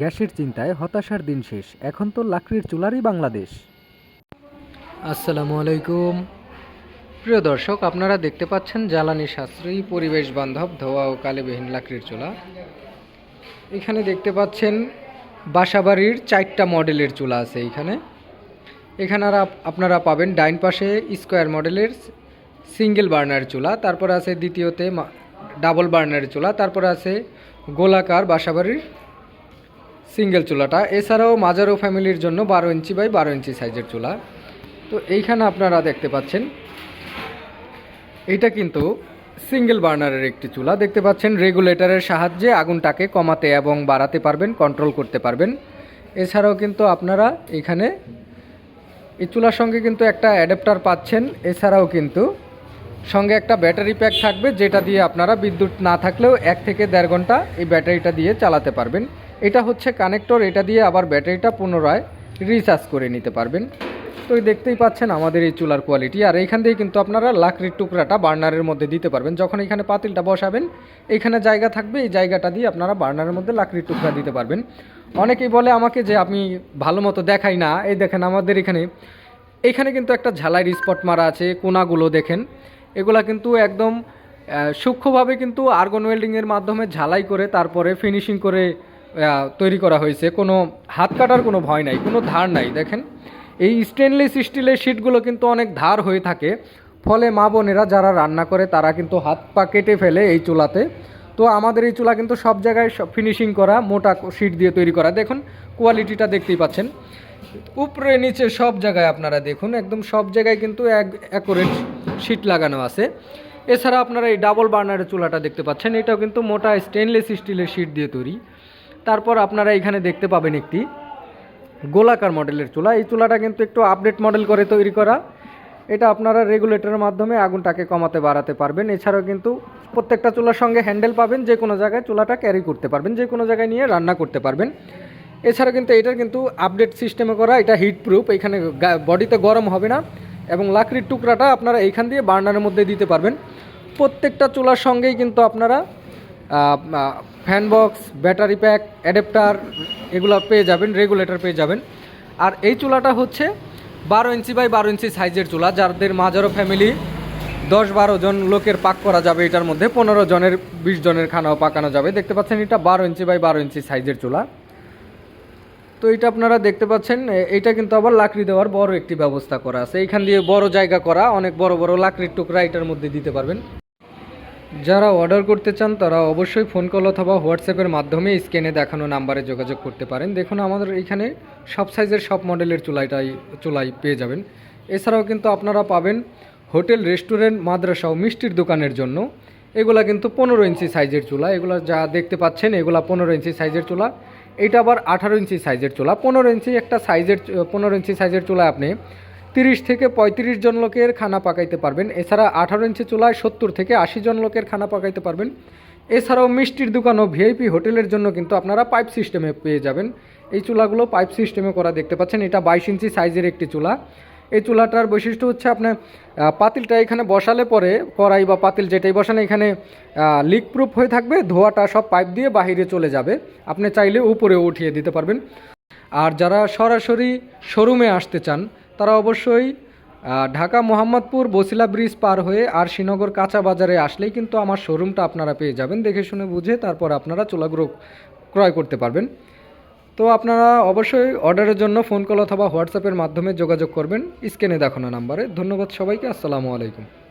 গ্যাসের চিন্তায় হতাশার দিন শেষ। এখন তো লাকড়ির চুলারই বাংলাদেশ। আসসালামু আলাইকুম। প্রিয় দর্শক, আপনারা দেখতে পাচ্ছেন জ্বালানি সাশ্রয়ী পরিবেশ বান্ধব ধোয়া ও কালেবিহীন লাকড়ির চুলা। এখানে দেখতে পাচ্ছেন বাসাবাড়ির চারটা মডেলের চুলা আছে এখানে। এখানে আপনারা পাবেন ডাইন পাশে স্কোয়ার মডেলের সিঙ্গেল বার্নার চুলা, তারপর আছে দ্বিতীয়তে ডাবল বার্নারের চুলা, তারপর আছে গোলাকার বাসাবাড়ির সিঙ্গেল চুলাটা। এছাড়াও মাজারো ফ্যামিলির জন্য বারো ইঞ্চি বাই বারো ইঞ্চি সাইজের চুলা। তো এইখানে আপনারা দেখতে পাচ্ছেন, এটা কিন্তু সিঙ্গেল বার্নারের একটি চুলা। দেখতে পাচ্ছেন, রেগুলেটরের সাহায্যে আগুনটাকে কমাতে এবং বাড়াতে পারবেন, কন্ট্রোল করতে পারবেন। এছাড়াও কিন্তু আপনারা এখানে এই চুলার সঙ্গে কিন্তু একটা অ্যাডাপ্টার পাচ্ছেন। এছাড়াও কিন্তু সঙ্গে একটা ব্যাটারি প্যাক থাকবে, যেটা দিয়ে আপনারা বিদ্যুৎ না থাকলেও এক থেকে দেড় ঘণ্টা এই ব্যাটারিটা দিয়ে চালাতে পারবেন। এটা হচ্ছে কানেক্টর, এটা দিয়ে আবার ব্যাটারিটা পুনরায় রিচার্জ করে নিতে পারবেন। তো দেখতেই পাচ্ছেন আমাদের এই চুলার কোয়ালিটি আর এইখান দিয়ে কিন্তু আপনারা লাকড়ির টুকরাটা বার্নারের মধ্যে দিতে পারবেন। যখন এখানে পাতিলটা বসাবেন এইখানে জায়গা থাকবে, এই জায়গাটা দিয়ে আপনারা বার্নারের মধ্যে লাকড়ির টুকরা দিতে পারবেন। অনেকেই বলে আমাকে যে আমি ভালো মতো দেখাই না। এই দেখেন আমাদের এখানে এখানে কিন্তু একটা ঝালাইয়ের স্পট মারা আছে, কোনাগুলো দেখেন। এগুলা কিন্তু একদম সূক্ষ্মভাবে কিন্তু আর্গন ওয়েল্ডিংয়ের মাধ্যমে ঝালাই করে তারপরে ফিনিশিং করে তৈরি করা হয়েছে। কোনো হাত কাটার কোনো ভয় নাই, কোনো ধার নাই, দেখেন। এই স্টেনলেস স্টিলের শিটগুলো কিন্তু অনেক ধার হয়ে থাকে। ফলে মা বোনেরা যারা রান্না করে, তারা কিন্তু হাত পা কেটে ফেলে এই চুলাতে। তো আমাদের এই চুলা কিন্তু সব জায়গায় ফিনিশিং করা, মোটা শিট দিয়ে তৈরি করা। দেখুন কোয়ালিটিটা দেখতেই পাচ্ছেন। উপরে, নিচে সব জায়গায় আপনারা দেখুন, একদম সব জায়গায় কিন্তু এক অ্যাকুরেট শিট লাগানো আছে। এছাড়া আপনারা এই ডাবল বার্নারের চুলাটা দেখতে পাচ্ছেন। এটাও কিন্তু মোটা স্টেনলেস স্টিলের শিট দিয়ে তৈরি। তারপর আপনারা এখানে দেখতে পাবেন একটি গোলাকার মডেলের চুলা। এই চুলাটা কিন্তু একটু আপডেট মডেল করে তৈরি করা। এটা আপনারা রেগুলেটরের মাধ্যমে আগুনটাকে কমাতে, বাড়াতে পারবেন। এছাড়াও কিন্তু প্রত্যেকটা চুলার সঙ্গে হ্যান্ডেল পাবেন। যে কোনো জায়গায় চুলাটা ক্যারি করতে পারবেন। যে কোনো জায়গায় নিয়ে রান্না করতে পারবেন। এছাড়া কিন্তু এটার কিন্তু আপডেট সিস্টেমে করা। এটা হিট প্রুফ এখানে বডিতে গরম হবে না এবং লাকড়ির টুকরাটা আপনারা এইখান দিয়ে বার্নারের মধ্যে দিতে পারবেন। প্রত্যেকটা চুলার সঙ্গেই কিন্তু আপনারা fan box battery pack, adapter এগুলো পেয়ে যাবেন, রেগুলেটর পেয়ে যাবেন। আর এই চুলাটা হচ্ছে বারো ইঞ্চি বাই বারো ইঞ্চি সাইজের চুলা, যাদের মাঝারো ফ্যামিলি দশ বারো জন লোকের পাক করা যাবে এটার মধ্যে, পনেরো জনের, বিশ জনের খানাও পাকানো যাবে। দেখতে পাচ্ছেন এটা বারো ইঞ্চি বাই বারো ইঞ্চি সাইজের চুলা। তো এটা আপনারা দেখতে পাচ্ছেন এটা কিন্তু আবার লাকড়ি দেওয়ার বড় একটি ব্যবস্থা করা আছে। এইখান দিয়ে বড় জায়গা করা, অনেক বড় বড় লাকড়ির টুকরা এটার মধ্যে দিতে পারবেন। যারা অর্ডার করতে চান, তারা অবশ্যই ফোন কল অথবা হোয়াটসঅ্যাপের মাধ্যমে স্ক্যানে দেখানো নাম্বারে যোগাযোগ করতে পারেন। দেখুন, আমাদের এখানে সব সাইজের, সব মডেলের চুলাইটাই, চুলাই পেয়ে যাবেন। এছাড়াও কিন্তু আপনারা পাবেন হোটেল, রেস্টুরেন্ট, মাদ্রাসা ও মিষ্টির দোকানের জন্য। এগুলা কিন্তু পনেরো ইঞ্চি সাইজের চুলা। এগুলো যা দেখতে পাচ্ছেন, এগুলা পনেরো ইঞ্চি সাইজের চুলা। এইটা আবার আঠারো ইঞ্চি সাইজের চুলা। পনেরো ইঞ্চি একটা সাইজের, পনেরো ইঞ্চি সাইজের চুলা আপনি তিরিশ থেকে পঁয়ত্রিশ জন লোকের খানা পাকাইতে পারবেন। এছাড়া আঠারো ইঞ্চি চুলায় সত্তর থেকে আশি জন লোকের খানা পাকাইতে পারবেন। এছাড়াও মিষ্টির দোকান ও ভিআইপি হোটেলের জন্য কিন্তু আপনারা পাইপ সিস্টেমে পেয়ে যাবেন। এই চুলাগুলো পাইপ সিস্টেমে করা দেখতে পাচ্ছেন। এটা বাইশ ইঞ্চি সাইজের একটি চুলা। এই চুলাটার বৈশিষ্ট্য হচ্ছে আপনার পাতিলটা এখানে বসালে পরে কড়াই বা পাতিল যেটাই বসানো, এখানে লিক প্রুফ হয়ে থাকবে। ধোয়াটা সব পাইপ দিয়ে বাহিরে চলে যাবে। আপনি চাইলে উপরে উঠিয়ে দিতে পারবেন। আর যারা সরাসরি শোরুমে আসতে চান তারা অবশ্যই ঢাকা মোহাম্মদপুর বসিলা ব্রিজ পার হয়ে আর শ্রীনগর কাঁচা বাজারে আসলেই কিন্তু আমার শোরুমটা আপনারা পেয়ে যাবেন। দেখে শুনে বুঝে তারপর আপনারা চোলাগুলো ক্রয় করতে পারবেন। তো আপনারা অবশ্যই অর্ডারের জন্য ফোন কল অথবা হোয়াটসঅ্যাপের মাধ্যমে যোগাযোগ করবেন। স্ক্যানে দেখানো নাম্বারে। ধন্যবাদ সবাইকে। আসসালামু আলাইকুম।